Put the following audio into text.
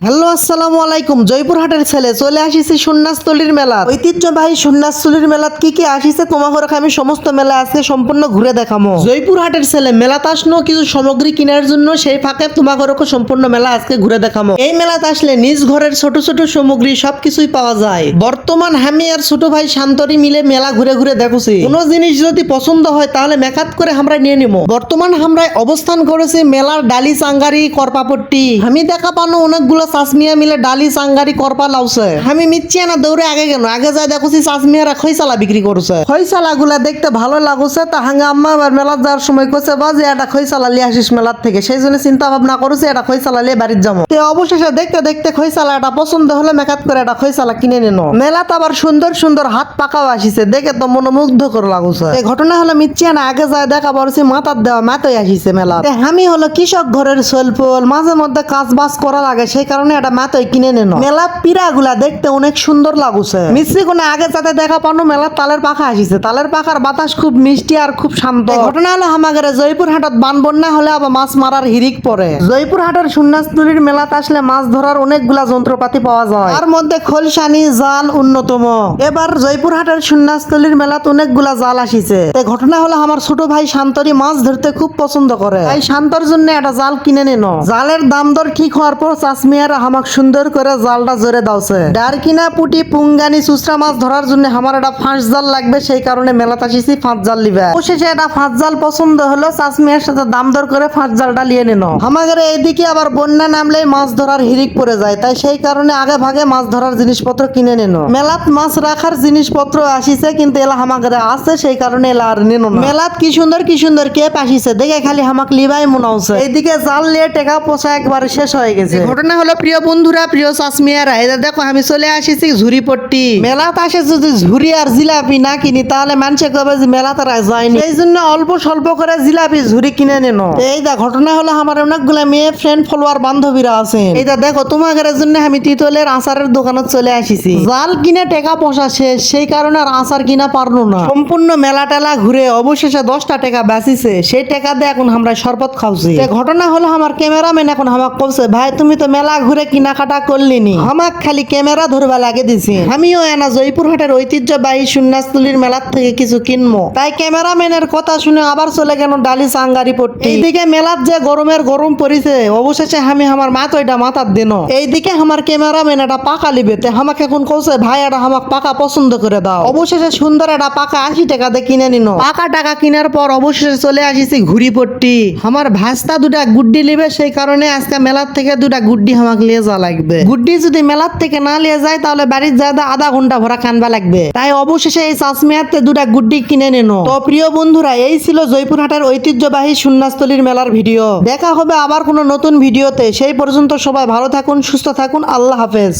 Hello, আসসালামু আলাইকুম। জয়পুরহাটের ছেলে, চলে আসিছি সন্ন্যাসতলির মেলা ঐতিহ্যবাহী সন্ন্যাসতলির মেলাত কি কি আসিছে তোমাকে আমি সমস্ত মেলা আজকে সম্পূর্ণ ঘুরে দেখামো। জয়পুরহাটের ছেলে, মেলাতে আসনো, কিছু সামগ্রী কেনার জন্য সেই ফাঁকে তোমাকে সম্পূর্ণ মেলা আজকে ঘুরে দেখামো। এই মেলাতে আসলে নিজ ঘরের ছোট ছোট সামগ্রী সবকিছুই পাওয়া যায়। বর্তমান আমি আর ছোট ভাই শান্তরি মিলে মেলা ঘুরে ঘুরে দেখছি। কোনো জিনিস যদি পছন্দ হয় তাহলে মেকাত করে আমরা নিয়ে নিব বর্তমান আমরা অবস্থান করেছি মেলার ডালি, চাঙ্গারি, করপাপট্টি। আমি দেখা পানো অনেকগুলো চাষমিয়া মিলে ডালি, চাঙ্গারি, করপা লাউছে। আমি মিচ্ছি না দৌড়ে আগে কেন আগে যাই দেখছি চাষমিয়ারা খৈসালা বিক্রি করছে। খৈসালা গুলা দেখতে ভালো লাগুছে। তা হাঙ্গে আম্মা আবার মেলার যাওয়ার সময় কইছে বা যে এটা খৈসালা লিয়ে আসিস মেলার থেকে। সেই জন্য চিন্তা ভাবনা করেছে, এটা খৈসালা লিয়ে বাড়ির যাব। তো অবশেষে দেখতে দেখতে খৈসালা এটা পছন্দ হলে মেকাত করে এটা খৈসালা কিনে নিন মেলাতে আবার সুন্দর সুন্দর হাত পাকাও আসিছে। দেখে তো মনোমুগ্ধ করে লাগুছে। এই ঘটনা হলো মিচ্ছি না আগে যায় দেখা পড়ছি মাথার দেওয়া মাথায় আসিছে মেলা আমি হলো কৃষক ঘরের সোলপোল মাঝে মধ্যে কাজ বাজ করা লাগে, সেই কারণে এটা মাথায় কিনে নেন। মেলা পিড়া গুলা দেখতে অনেক সুন্দর লাগুছে। মিস্ত্রি কোনে আগে যাতে দেখা পানো মেলার তালের পাখা আসিছে। তালের পাখার বাতাস খুব মিষ্টি আর খুব শান্ত। ঘটনা হলো আমাদের জয়পুর হাটত বান বন্যা হলে আবার মাছ মারার হিরিক পড়ে। জয়পুর হাটের সন্ন্যাসতুলির মেলাতে আসলে মাছ ধরার অনেকগুলা যন্ত্রপাতি পাওয়া যায়। তার মধ্যে খোলসানি, জাল অন্যতম। এবার জয়পুর হাটের সন্ন্যাসতুলির মেলাতে অনেকগুলা জাল আসিছে। ঘটনা হলো আমার ছোট ভাই শান্তরি মাছ ধরতে খুব পছন্দ করে। তাই শান্তর জন্য একটা জাল কিনে নিন। জালের দাম দর ঠিক হওয়ার পর চাষমিয়ারা আমাক সুন্দর করে জালটা জোরে দাওছে। পুটি পুঙ্গানি চুচরা মাছ ধরার জন্য আমার ফাঁস জাল লাগবে, সেই কারণে মেলাতে আসিছি, ফাঁস জাল লিবে অবশেষে একটা ফাঁস জাল পছন্দ হলো চাষমিয়ার সাথে দাম দর করে ফাঁস জালটা নিয়ে নিন আমাদের এইদিকে আবার বন্যা নামলেই মাছ ধরার হিরিক পড়ে যায়, তাই সেই কারণে আগে ভাগে মাছ ধরার জিনিসপত্র কিনে নিন মেলাত মাছ রাখার জিনিসপত্র আসিছে, কিন্তু এলা আমাদের আছে, সেই কারণে এলা আর নিন মেলাত কি সুন্দর কি সুন্দর কেপ আসিছে, দেখে খালি হামাক লিবাই মনে হচ্ছে। এইদিকে জাল নিয়ে টেকা পোষা একবার শেষ হয়ে গেছে। ঘটনা হলো প্রিয় বন্ধুরা, প্রিয় চাষমিয়ারা এদের দেখো আমি চলে আসিছি ঝুড়িপট্টি। মেলাত আসে যদি ঝুড়ি আর জিলাপি না কিনি, তাহলে মানুষে কবে যে মেলা তারা যায়নি? এই জন্য অল্প স্বল্প করে জিলাপি, ঝুড়ি কিনে নেন এই দা ঘটনা হলো আমার অনেকগুলা মেয়ে ফ্রেন্ড ফলোয়ার বান্ধবীরা আছেন এইটা দেখো, তোমাদের জন্য আমি তিতলের আচারের দোকানে চলে আসিছি। জাল কিনে টেকা পয়সা শেষ, সেই কারণে আর আচার কিনা পারল না। সম্পূর্ণ মেলা টেলা ঘুরে অবশেষে দশটা টাকা বাঁচিছে, সেই টাকা দিয়ে এখন আমরা শরবত খাওছি তে ঘটনা হলো আমার ক্যামেরাম্যান এখন আমাকে বলছে, ভাই, তুমি তো মেলা ঘুরে কেনাকাটা করলিনি। আমাক খালি ক্যামেরা ধরবা লাগে দিছি। আমিও এনা জয়পুর হাটের ঐতিহ্যবাহী সন্ন্যাসতুলির মেলার থেকে কিছু কিনবো তাই ক্যামেরাম্যানের কথা শুনে আবার চলে গেল ডালি চাঙ্গারি পট্টি। এইদিকে মেলার যে গরমের গরম পড়িছে, অবশেষে আমি আমার মা তো এটা মাথার দিন এইদিকে আমার ক্যামেরাম্যান এটা পাকা লিবে। তে আমাকে এখন কৌছে ভাই, এটা আমাকে পাকা পছন্দ করে দাও। অবশেষে সুন্দর একটা পাকা আশি টাকা দিয়ে কিনে নিন। পাকা টাকা কেনার পর অবশেষে চলে আসিছি ঘুড়ি পট্টি। আমার ভাস্তা দুটা গুড্ডি লিবে, সেই কারণে আজকে মেলার থেকে দুটা গুড্ডি আমাকে লিয়ে যাওয়া লাগবে। গুড্ডি যদি মেলার থেকে না লিয়ে যায় তাহলে বাড়ির যাতে আধা ঘণ্টা ভরা কানবা লাগবে। তাই অবশেষে এই চাষমিয়াতে দুটা গুড্ডি কিনে নিন। তো প্রিয় বন্ধুরা এই ছিল জয়পুরহাটের ঐতিহ্যবাহী সুন্নাস্থলীর মেলার ভিডিও। দেখা হবে আবার কোনো নতুন ভিডিওতে। সেই পর্যন্ত সবাই ভালো থাকুন সুস্থ থাকুন। আল্লাহ হাফেজ।